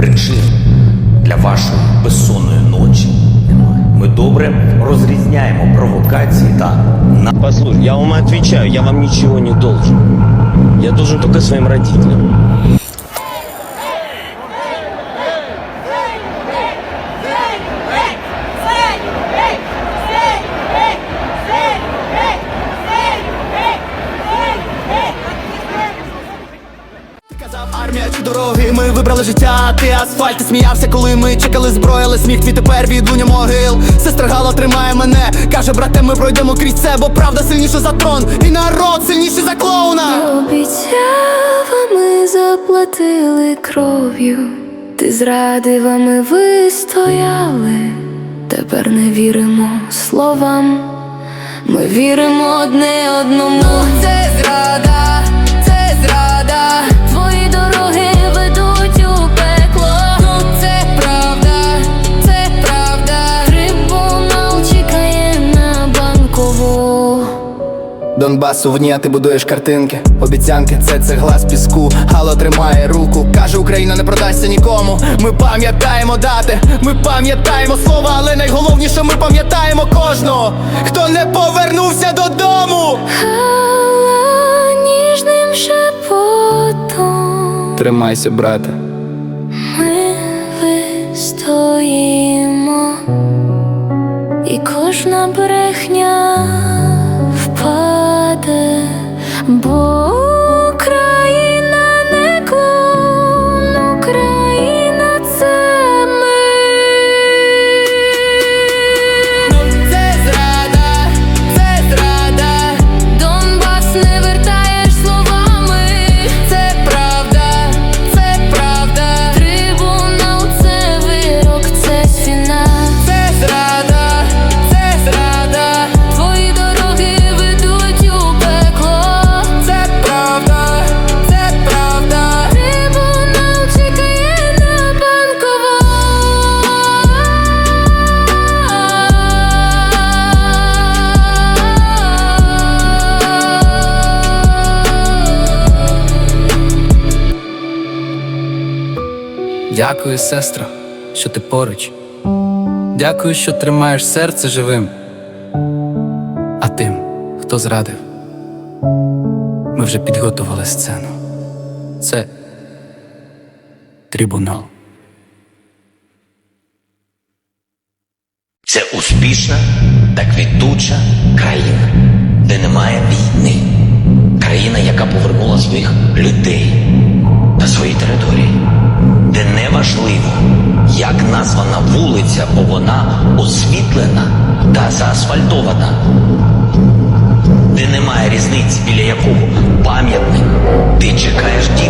причин для вашої безсонної ночі. Ми добре розрізняємо провокації та на Послушай, я вам отвечаю, я вам нічого не должен. Я должен только своїм родителям. Дороги, ми вибрали життя, ти асфальт, ти сміявся, коли ми чекали зброю, але сміх твій тепер від луня могил. Сестра Гала тримає мене, каже, брате, ми пройдемо крізь це, бо правда сильніша за трон, і народ сильніший за клоуна. Обіцяв, а ми заплатили кров'ю. Ти зрадив, а ми вистояли. Тепер не віримо словам. Ми віримо одне одному. Це зрада, Донбасу вні, а ти будуєш картинки. Обіцянки, це цегла з піску. Гало тримає руку. Каже, Україна не продасться нікому. Ми пам'ятаємо дати, ми пам'ятаємо слова, але найголовніше, ми пам'ятаємо кожного, хто не повернувся додому. Гала ніжним шепотом Тримайся, брате. ми вистоїмо, і кожна брехня бо Дякую, сестро, що ти поруч. Дякую, що тримаєш серце живим. А тим, хто зрадив, ми вже підготували сцену. Це трибунал. це успішна та квітуча країна, де немає війни. Країна, яка повернула своїх людей на свої території, де не важливо, як названа вулиця, бо вона освітлена та заасфальтована, де немає різниці, біля якого пам'ятник ти чекаєш дівчину.